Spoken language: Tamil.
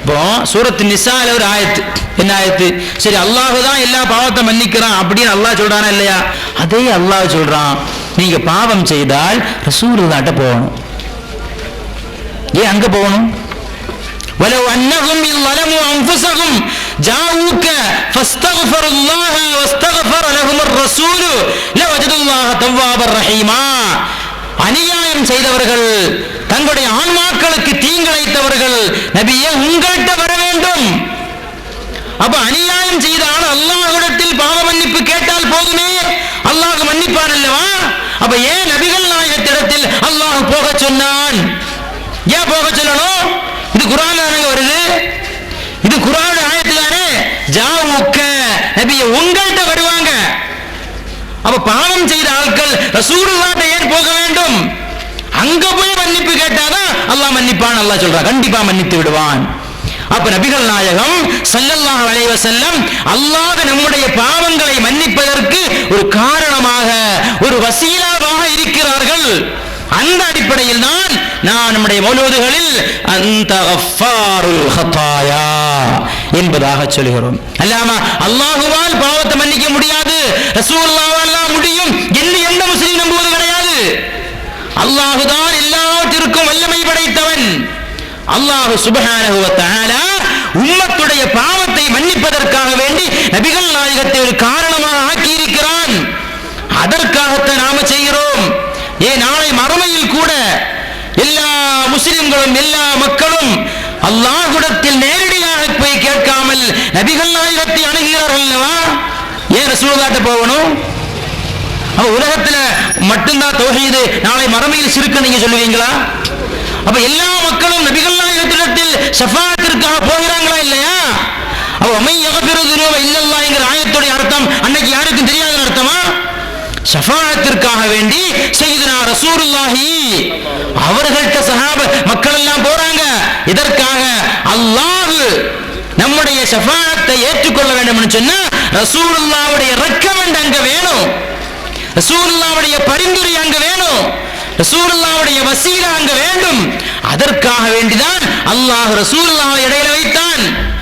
இப்போ சூரத்து நிசால ஒரு ஆயத்து என்ன ஆயத்து சரி அல்லாஹ் தான் எல்லா பாவத்தை மன்னிக்கிறான் அப்படின்னு அல்லாஹ் சொல்றானா இல்லையா அதே அல்லாஹ் சொல்றான் நீங்க பாவம் செய்தால் ரசூலுல்லாட்ட போகணும் ஏன் அங்க போகணும் ولو أنهم إذ ظلموا أنفسهم جاءوك فاستغفروا الله واستغفر لهم الرسول لوجدوا الله توابا رحيما அநியாயம் செய்தவர்கள் தங்களுடைய ஆன்மாக்களுக்கு தீங்கிழைத்தவர்கள் நபியே உங்கள்கிட்ட வர வேண்டும். அப்ப அநியாயம் செய்தால் அல்லாஹ்விடத்தில் பாவ மன்னிப்பு கேட்டால் போதுமே. அல்லாஹ் மன்னிப்பான் அல்லவா? அப்ப ஏன் நபிகள் நாயகத்திடத்தில் அல்லாஹ் போக சொன்னான். ஏன் போக சொல்லணும்? இது குரான் தானங்க வருது? இது குரான் ஆயத்து தானே? உக்க நபிய உங்கள்கிட்ட வருவாங்க. அப்ப பாவம் செய்த ஆட்கள் ரசூலுல்லாட்ட ஏன் போக வேண்டும்? அங்க போய் மன்னிப்பு கேட்ட மன்னிப்பான் அல்லா சொல்றான் கண்டிப்பா மன்னித்து விடுவான். அப்ப நபிகள் நாயகம் சல்லல்லாஹ் அலைவ செல்லம் அல்லாத நம்முடைய பாவங்களை மன்னிப்பதற்கு ஒரு காரணமாக ஒரு வசீலாவாக இருக்கிறார்கள். அந்த அடிப்படையில் தான் நான் நம்முடைய மௌலூதுகளில் அந்த ஹத்தாயா என்பதாக சொல்கிறோம். அல்லாமா அல்லாஹுவால் பாவத்தை மன்னிக்க முடியாது. ரசூலுல்லாவால் முடியும். என்று எந்த முஸ்லீம் நம்புவது கிடையாது. அல்லாஹுதான் எல்லா எல்லாவற்றிற்கும் வல்லமை படைத்தவன் அல்லாஹு சுபகான உம்மத்துடைய பாவத்தை மன்னிப்பதற்காக வேண்டி நபிகள் நாயகத்தை ஒரு காரணமாக ஆக்கியிருக்கிறான். அதற்காகத்தான் நாம செய்கிறோம். ஏன் நாளை மறுமையில் கூட எல்லா முஸ்லிம்களும் எல்லா மக்களும் அல்லாஹுடத்தில் நேரடியாக போய் கேட்காமல் நபிகள் நாயகத்தை அணுகிறார்கள் ஏன் ரசூலுல்லாட்ட போகணும்? அப்ப உலகத்துல மட்டும்தான் தௌஹீது நாளை மறுமையில் சிறுக்க நீங்க சொல்லுவீங்களா? அப்ப எல்லா மக்களும் நபிகள் நாயகத்திடத்தில் ஷஃபாத்திற்காக போகிறாங்களா இல்லையா? அப்ப அமை யகபிருதுருவ இல்லல்லாங்கிற ஆயத்துடைய அர்த்தம் அன்னைக்கு யாருக்கும் தெரியாத அர்த்தமா? ஷஃபாத்திற்காக வேண்டி செய்தனா ரசூலுல்லாஹி அவர்கள்ட்ட சஹாப மக்கள் எல்லாம் போறாங்க. இதற்காக அல்லாஹ் நம்முடைய ஷஃபாத்தை ஏற்றுக்கொள்ள வேண்டும் சொன்னா ரசூலுல்லாவுடைய ரெக்கமெண்ட் அங்க வேணும். ரசூலுல்லாவுடைய பரிந்துரை அங்கு வேணும். ரசூலுல்லாவுடைய வசீலா அங்க வேண்டும். அதற்காக வேண்டிதான் அல்லாஹ் ரசூலுல்லாவை இடையில வைத்தான்.